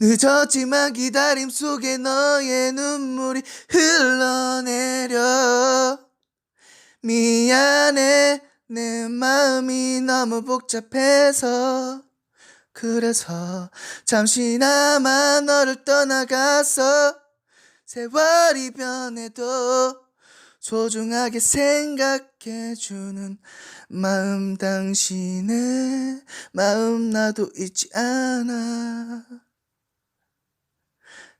늦었지만 기다림 속에 너의 눈물이 흘러내려. 미안해 내 마음이 너무 복잡해서. 그래서 잠시나마 너를 떠나가서 세월이 변해도 소중하게 생각해주는 마음 당신의 마음 나도 잊지 않아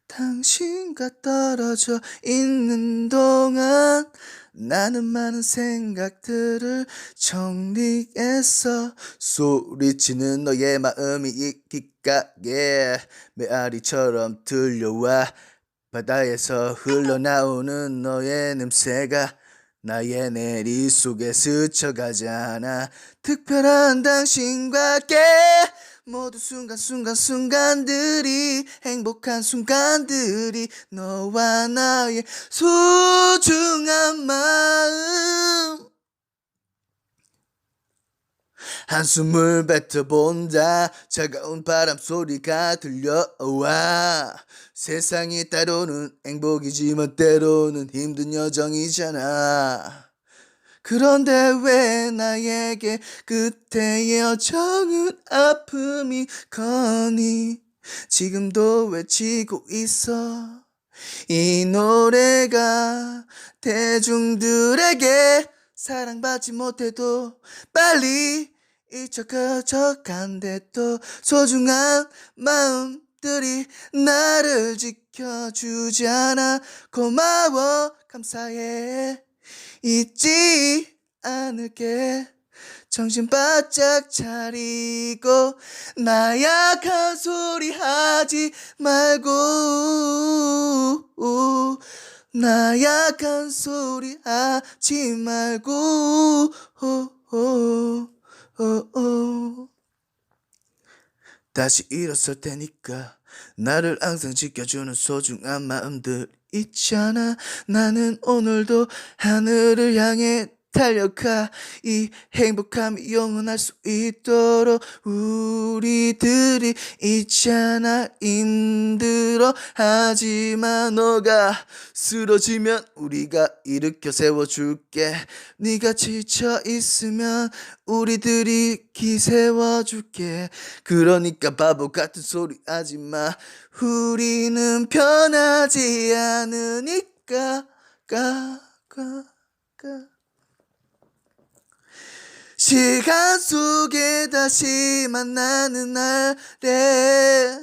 당신과 떨어져 있는 동안 나는 많은 생각들을 정리했어 소리치는 너의 마음이 이기가게 메아리처럼 들려와 바다에서 흘러나오는 너의 냄새가 나의 내리 속에 스쳐가잖아. 특별한 당신과 함께 모두 순간순간 순간들이 행복한 순간들이 너와 나의 소중한 마음. 한숨을 뱉어본다. 차가운 바람 소리가 들려와. 세상이 때로는 행복이지만 때로는 힘든 여정이잖아 그런데 왜 나에게 그때의 여정은 아픔이 거니? 지금도 외치고 있어. 이 노래가 대중들에게 사랑받지 못해도 빨리 잊혀져간대 또 소중한 마음들이 나를 지켜주잖아 고마워. 감사해 잊지 않을게. 정신 바짝 차리고 나약한 소리 하지 말고. 나약한 소리 하지 말고. 다시 일어설 테니까 나를 항상 지켜주는 소중한 마음들 있잖아. 나는 오늘도 하늘을 향해 달려가 이 행복함이 영원할 수 있도록 우리들이 있잖아. 힘들어 하지만 너가 쓰러지면 우리가 일으켜 세워줄게. 네가 지쳐 있으면 우리들이 기세워줄게. 그러니까 바보 같은 소리 하지마. 우리는 변하지 않으니까. 가, 가, 가. 시간 속에 다시 만나는 날에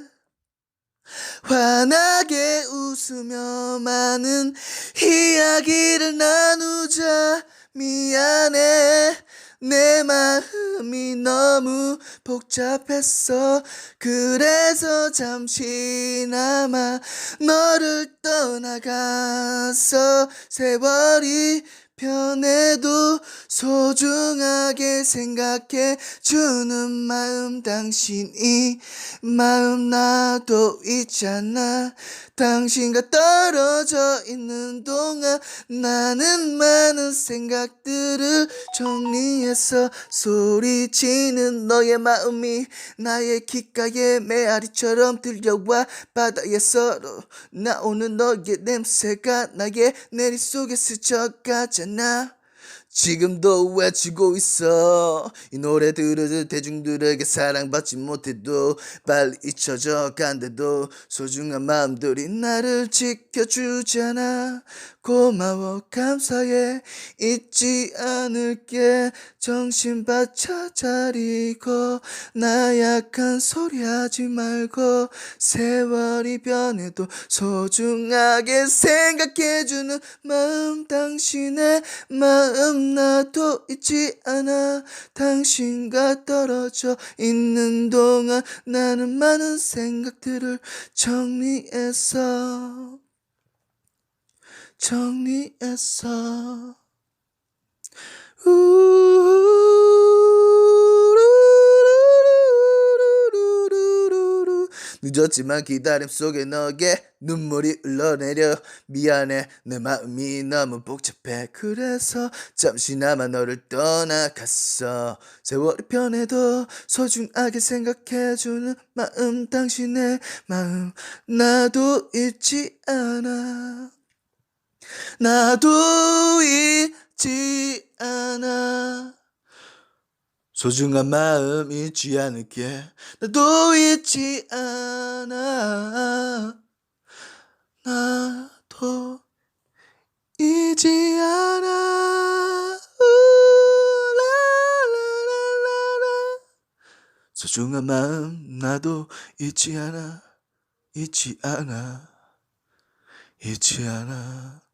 환하게 웃으며 많은 이야기를 나누자. 미안해. 내 마음이 너무 복잡했어. 그래서 잠시나마 너를 떠나갔어 세월이 변해도 소중하게 생각해 주는 마음 당신이 마음 나도 있잖아. 당신과 떨어져 있는 동안 나는 많은 생각들을 정리해서 소리치는 너의 마음이 나의 귓가에 메아리처럼 들려와 바다에 서로. 나오는 너의 냄새가 나의 내리 속에 스쳐가잖아 listener. 지금도 외치고 있어. 이 노래 들으듯 대중들에게 사랑받지 못해도 빨리 잊혀져 간대도 소중한 마음들이 나를 지켜주잖아. 고마워 감사해. 잊지 않을게. 정신 바짝 차리고 나약한 소리 하지 말고 세월이 변해도 소중하게 생각해주는 마음 당신의 마음 나도 잊지 않아. 당신과 떨어져 있는 동안 나는 많은 생각들을 정리했어. 정리했어 있었지만 기다림 속에 너게 눈물이 흘러내려. 미안해 내 마음이 너무 복잡해. 그래서 잠시나마 너를 떠나갔어. 세월이 변해도 소중하게 생각해주는 마음 당신의 마음 나도 잊지 않아. 나도 잊지 않아. 소중한 마음 잊지 않을게. 나도 잊지 않아. 나도 잊지 않아. 우라라라라라. 소중한 마음 나도 잊지 않아. 잊지 않아. 잊지 않아